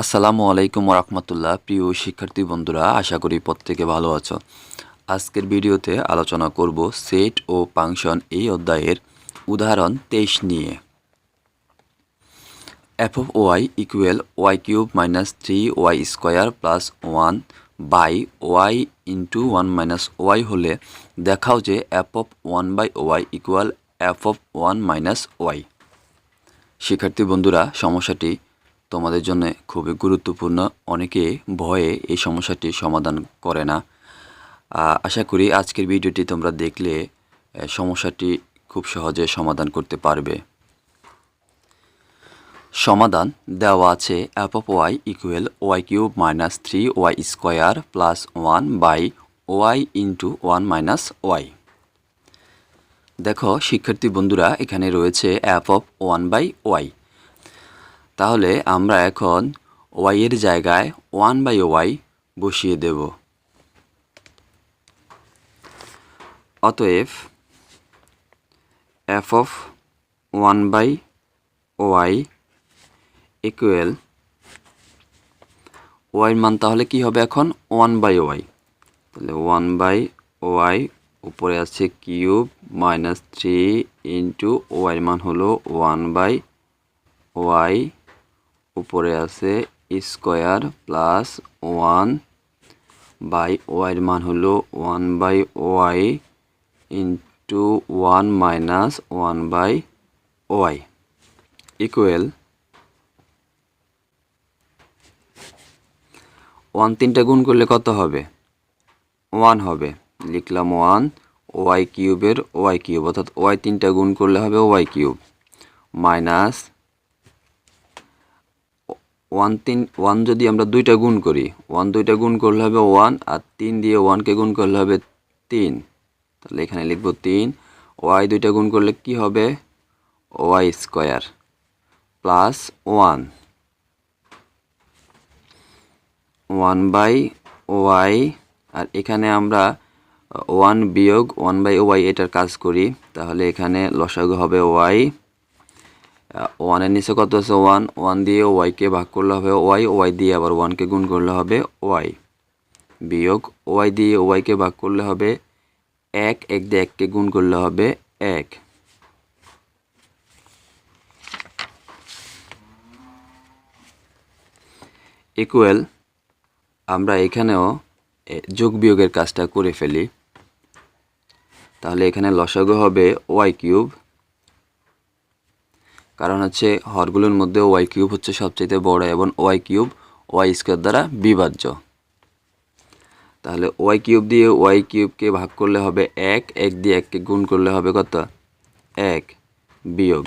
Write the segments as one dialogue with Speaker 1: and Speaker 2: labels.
Speaker 1: আসসালামু আলাইকুম রহমতুল্লাহ। প্রিয় শিক্ষার্থী বন্ধুরা, আশা করি প্রত্যেকে ভালো আছো। আজকের ভিডিওতে আলোচনা করব সেট ও ফাংশন এই অধ্যায়ের উদাহরণ তেইশ নিয়ে। F of y equal y cube minus three y square plus one by y into one minus y হলে দেখাও যে f of one by y equal f of one minus y শিক্ষার্থী বন্ধুরা, সমস্যাটি তোমাদের জন্য খুবই গুরুত্বপূর্ণ। অনেকে ভয়ে এই সমস্যাটি সমাধান করে না। আশা করি আজকের ভিডিওটি তোমরা দেখলে সমস্যাটি খুব সহজে সমাধান করতে পারবে। সমাধান দেওয়া আছে f of y equal y cube minus three y square plus one by y into one minus y দেখো, শিক্ষার্থী বন্ধুরা, এখানে রয়েছে f of one by y তাহলে আমরা এখন ওয়াই এর জায়গায় ওয়ান বাই ওয়াই বসিয়ে দেব। অতএব f of one by y equal ওয়াইয়ের মান তাহলে কি হবে এখন? ওয়ান বাই ওয়াই তাহলে ওয়ান বাই ওয়াই উপরে আছে কিউব মাইনাস থ্রি ইন্টু ওয়াইয়ের মান হলো ওয়ান বাই ওয়াই উপরে আছে স্কোয়ার প্লাস ওয়ান বাই ওয়াইয়ের মান হলো one by y into one minus one by y equal one তিনটা গুণ করলে কত হবে? ওয়ান হবে। লিখলাম ওয়ান, ওয়াই কিউবের ওয়াই কিউব, অর্থাৎ ওয়াই তিনটা গুণ করলে হবে ওয়াই কিউব। মাইনাস ওয়ান তিন ওয়ান যদি আমরা দুইটা গুণ করি ওয়ান দুইটা গুণ করলে হবে ওয়ান আর তিন দিয়ে ওয়ানকে গুণ করলে হবে তিন। তাহলে এখানে লিখব তিন। ওয়াই দুইটা গুণ করলে কি হবে? Y square plus one one by y আর এখানে আমরা ওয়ান বিয়োগ ওয়ান বাই ওয়াই এটার কাজ করি। তাহলে এখানে লসাগু হবে ওয়াই ওয়ানের নিচে কত আছে? ওয়ান ওয়ান দিয়ে ওয়াইকে ভাগ করলে হবে ওয়াই ওয়াই দিয়ে আবার ওয়ানকে গুণ করলে হবে ওয়াই বিয়োগ ওয়াই দিয়ে ওয়াইকে ভাগ করলে হবে এক এক দিয়ে এককে গুণ করলে হবে এক। ইকুয়াল আমরা এখানেও যোগ বিয়োগের কাজটা করে ফেলি। তাহলে এখানে লসাগু হবে ওয়াই কিউব কারণ হচ্ছে হরগুলোর মধ্যে ওয়াই কিউব হচ্ছে সবচেয়ে বড় এবং ওয়াই কিউব ওয়াই স্কোয়ার দ্বারা বিভাজ্য। তাহলে ওয়াই কিউব দিয়ে ওয়াই কিউবকে ভাগ করলে হবে এক এক দিয়ে এককে গুণ করলে হবে কত? এক বিয়োগ।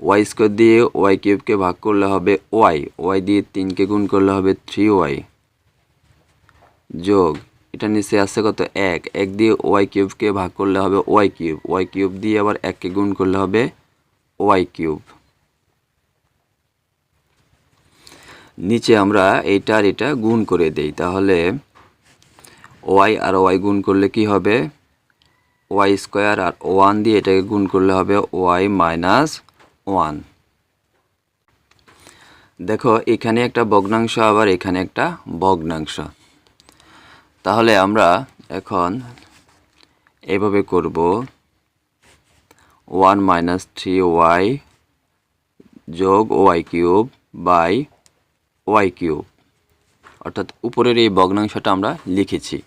Speaker 1: ওয়াই স্কোয়ার দিয়ে ওয়াই কিউবকে ভাগ করলে হবে ওয়াই ওয়াই দিয়ে তিনকে গুণ করলে হবে থ্রি ওয়াই। যোগ, এটা নিচে আসছে কত? এক এক দিয়ে ওয়াই কিউবকে ভাগ করলে হবে ওয়াই কিউব ওয়াই কিউব দিয়ে আবার এককে গুণ করলে হবে ওয়াই কিউব। নিচে আমরা এইটা আর এটা গুণ করে দেই, তাহলে ওয়াই আর ওয়াই গুণ করলে কি হবে? ওয়াই স্কোয়ার আর ওয়ান দিয়ে এটাকে গুণ করলে হবে ওয়াই মাইনাস ওয়ান। দেখো, এখানে একটা ভগ্নাংশ, আবার এখানে একটা ভগ্নাংশ। তাহলে আমরা এখন এভাবে করব। ওয়ান মাইনাস থ্রি ওয়াই যোগ y cube by y cube অর্থাৎ উপরের এই ভগ্নাংশটা আমরা লিখেছি।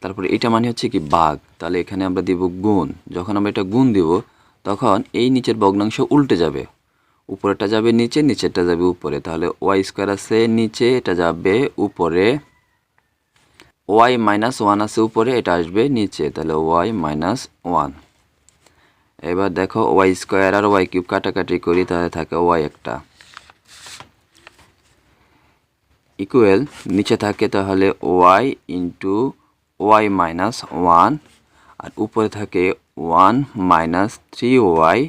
Speaker 1: তারপরে এটা মানে হচ্ছে কি বাঘ। তাহলে এখানে আমরা দিব গুণ। যখন আমরা এটা গুণ দিব, তখন এই নিচের ভগ্নাংশ উল্টে যাবে। উপরেটা যাবে নিচে, নিচেরটা যাবে উপরে। তাহলে ওয়াই স্কোয়ার আছে নিচে, এটা যাবে উপরে। ওয়াই মাইনাস ওয়ান আছে উপরে, এটা আসবে নিচে। তাহলে ওয়াই মাইনাস ওয়ান এবার দেখো ওয়াই স্কোয়ার আর ওয়াই কিউব কাটাকাটি করি, তাহলে থাকে ওয়াই একটা। ইকুয়েল নিচে থাকে তাহলে y into y minus one আর উপরে থাকে one minus three y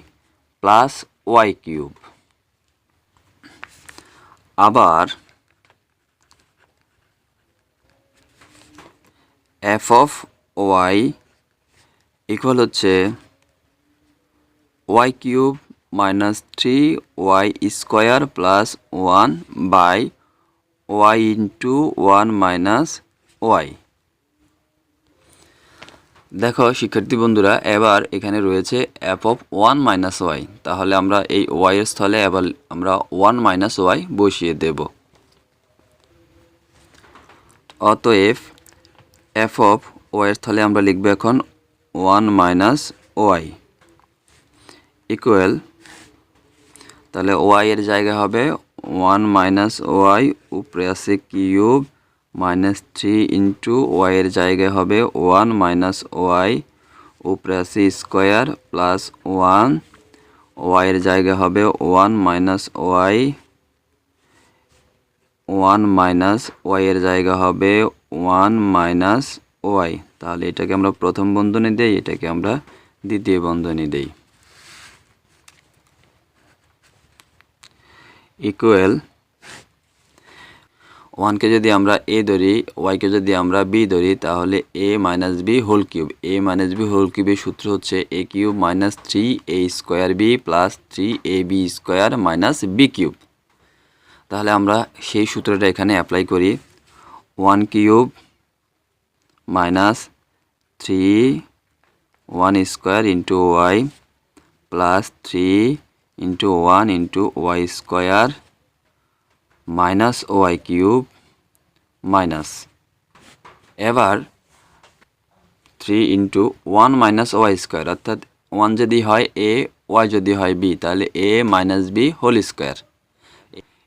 Speaker 1: plus y cube. আবার এফ অফ ওয়াই ইকুয়াল হচ্ছে y cube minus three y square plus one by y into one minus y দেখো, শিক্ষার্থী বন্ধুরা, এবার এখানে রয়েছে f of one minus y তাহলে আমরা এই ওয়াই এর স্থলে এবার আমরা ওয়ান মাইনাস ওয়াই বসিয়ে দেব। অতএব এফ অফ ওয়াই এর স্থলে আমরা লিখব এখন ওয়ান মাইনাস ওয়াই ইকুয়াল তাহলে ওয়াই এর জায়গা হবে ওয়ান মাইনাস ওয়াই উপরে আছে cube minus three into y এর জায়গায় হবে ওয়ান মাইনাস ওয়াই উপরে আছে স্কোয়ার প্লাস ওয়ান ওয়াই এর জায়গা হবে one minus y one minus y এর জায়গা হবে ওয়ান মাইনাস ওয়াই তাহলে এটাকে আমরা প্রথম বন্ধনী দেই, এটাকে আমরা দ্বিতীয় বন্ধনী দেই। ইকুয়াল ওয়ানকে যদি আমরা এ ধরি ওয়াইকে যদি আমরা বি ধরি, তাহলে a minus b whole cube a minus b whole কিউবের সূত্র হচ্ছে a cube minus three a square b plus three a b square minus b cube তাহলে আমরা সেই সূত্রটা এখানে অ্যাপ্লাই করি। One cube minus three one square into y plus three into one into y square minus y cube minus এবার three into one minus y square অর্থাৎ one যদি হয় এ ওয়াই যদি হয় বি তাহলে a minus b whole square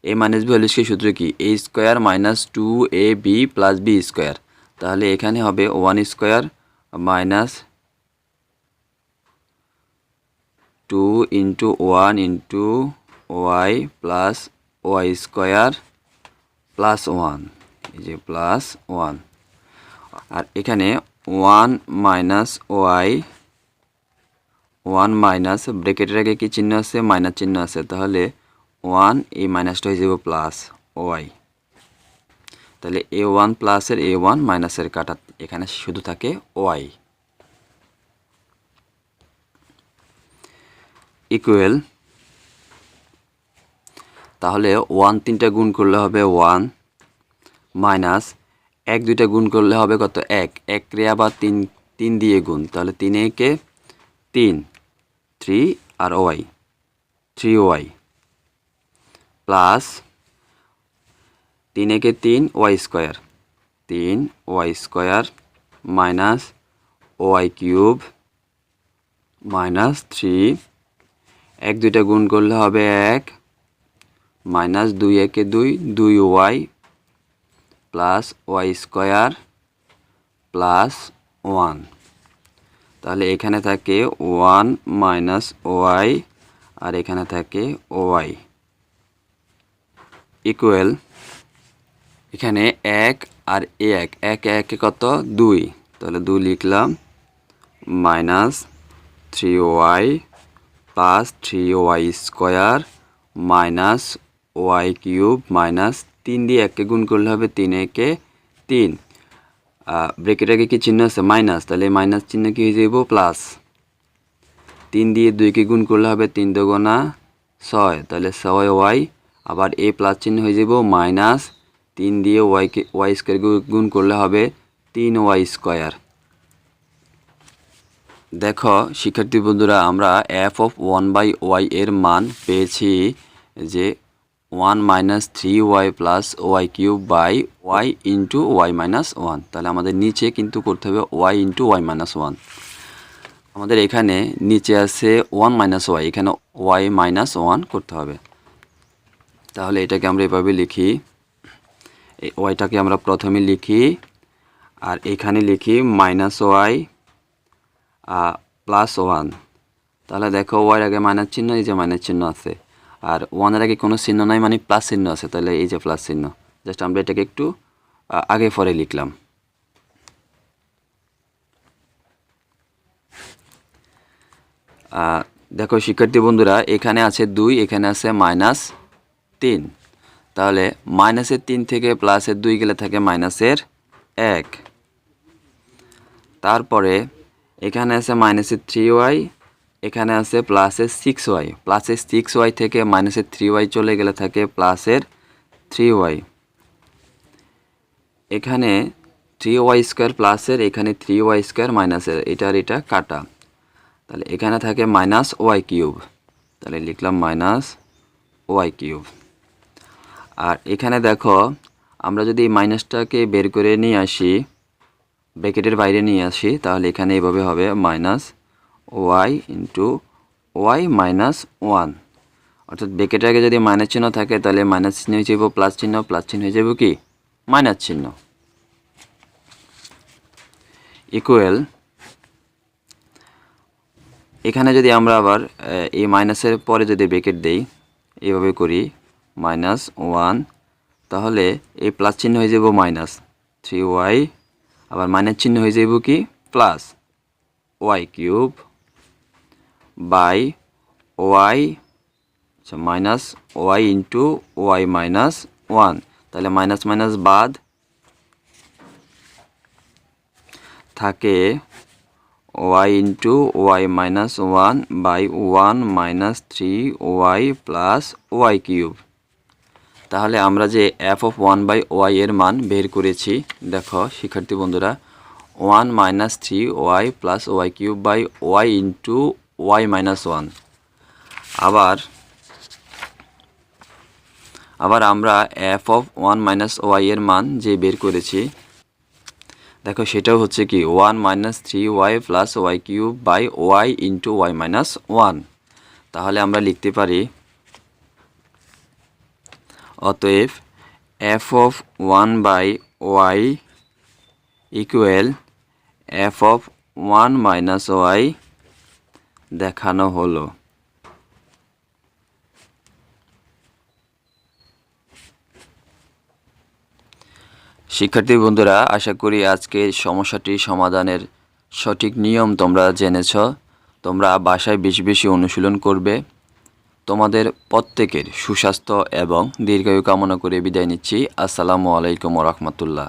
Speaker 1: a minus b whole square সূত্র কি? A square minus two a b plus b square তাহলে এখানে হবে one square minus two into one into y plus y square plus one এই যে plus one আর এখানে one minus y one minus ব্রেকেটের আগে কি চিহ্ন আছে? মাইনাস চিহ্ন আছে। তাহলে ওয়ান এই মাইনাসটা হয়ে যাবে প্লাস ওয়াই তাহলে এ ওয়ান প্লাসের এ ওয়ান মাইনাসের কাটা এখানে শুধু থাকে ওয়াই ইকুয়াল তাহলে ওয়ান তিনটা গুণ করলে হবে ওয়ান মাইনাস এক দুইটা গুণ করলে হবে কত এক? এক রে আবার তিন তিন দিয়ে গুণ, তাহলে তিন একে তিন থ্রি আর ওয়াই থ্রি ওয়াই প্লাস তিন একে তিন ওয়াই স্কোয়ার, তিন y square minus y cube minus three এক দুইটা গুণ করলে হবে এক, মাইনাস দুই একে দুই দুই y, plus y square, plus one. তাহলে এখানে থাকে ওয়ান মাইনাস ওয়াই, আর এখানে থাকে ওয়াই। ইকুয়াল এখানে এক আর এক এক এক কত? দুই। তাহলে দুই লিখলাম, minus three y plus three y square minus y cube minus তিন দিয়ে একে গুণ করলে হবে তিন একে তিন। ব্রেকেট আগে কি চিহ্ন আছে? মাইনাস। তাহলে মাইনাস চিহ্ন কি হয়ে যাব প্লাস। তিন দিয়ে দুইকে গুণ করলে হবে তিন দোগোনা ছয়। তাহলে ছয় ওয়াই। আবার এ প্লাস চিহ্ন হয়ে যাব মাইনাস। তিন দিয়ে ওয়াইকে ওয়াই স্কোয়ার গুণ করলে হবে তিন ওয়াই স্কোয়ার। দেখো, শিক্ষার্থী বন্ধুরা, আমরা f of one by y এর মান পেয়েছি যে one minus three y plus y cube by y into y minus one তাহলে আমাদের নিচে কিন্তু করতে হবে y into y minus one আমাদের এখানে নিচে আছে ওয়ান মাইনাস ওয়াই এখানে ওয়াই মাইনাস ওয়ান করতে হবে। তাহলে এটাকে আমরা এভাবে লিখি। ওয়াইটাকে আমরা প্রথমে লিখি, আর এখানে লিখি মাইনাস ওয়াই প্লাস ওয়ান তাহলে দেখো ওয়ার আগে মাইনাস চিহ্ন, এই যে মাইনাস চিহ্ন আছে। আর ওয়ানের আগে কোনো চিহ্ন নাই মানে প্লাস চিহ্ন আছে, তাহলে এই যে প্লাস চিহ্ন। জাস্ট আমরা এটাকে একটু আগে পরে লিখলাম। দেখো শিক্ষার্থী বন্ধুরা, এখানে আছে দুই, এখানে আছে মাইনাস তিন। তাহলে মাইনাসের তিন থেকে প্লাসের দুই গেলে থাকে মাইনাসের এক। তারপরে এখানে আছে মাইনাসের থ্রি ওয়াই এখানে আছে প্লাসের সিক্স ওয়াই প্লাসের সিক্স ওয়াই থেকে মাইনাসের থ্রি ওয়াই চলে গেলে থাকে প্লাসের থ্রি ওয়াই এখানে থ্রি ওয়াই স্কোয়ার প্লাসের এখানে থ্রি ওয়াই স্কোয়ার মাইনাসের এটার এটা কাটা। তাহলে এখানে থাকে মাইনাস ওয়াই কিউব তাহলে লিখলাম মাইনাস ওয়াই কিউব আর এখানে দেখো, আমরা যদি মাইনাসটাকে বের করে নিয়ে আসি ব্র্যাকেটের বাইরে নিয়ে আসি, তাহলে এখানে এভাবে হবে minus y into y minus one অর্থাৎ ব্র্যাকেটের আগে যদি মাইনাস চিহ্ন থাকে, তাহলে মাইনাস চিহ্ন হয়ে যাব প্লাস চিহ্ন প্লাস চিহ্ন হয়ে যাব কি? মাইনাস চিহ্ন। ইকুয়াল এখানে যদি আমরা আবার এই মাইনাসের পরে যদি ব্রেকেট দেই এইভাবে করি মাইনাস ওয়ান তাহলে এই প্লাস চিহ্ন হয়ে যাব মাইনাস থ্রি ওয়াই আবার মাইনাস চিহ্ন হয়ে যাব কি? Plus y cube by y আচ্ছা minus y into y minus one তাহলে মাইনাস মাইনাস বাদ থাকে y into y minus one by one minus three y plus y cube তাহলে আমরা যে f of one by y এর মান বের করেছি, দেখো শিক্ষার্থী বন্ধুরা one minus three y plus y cube by y into y minus one আবার আবার আমরা f of one minus y এর মান যে বের করেছি, দেখো সেটাও হচ্ছে কি one minus three y plus y cube by y into y minus one তাহলে আমরা লিখতে পারি অতএব f of one by y equal f of one minus y দেখানো হলো। শিক্ষার্থী বন্ধুরা, আশা করি আজকে সমস্যাটি সমাধানের সঠিক নিয়ম তোমরা জেনেছ। তোমরা বাসায় বেশি বেশি অনুশীলন করবে। তোমাদের প্রত্যেকের সুস্বাস্থ্য এবং দীর্ঘায়ু কামনা করে বিদায় নিচ্ছি। আসসালামু আলাইকুম রহমতুল্লাহ।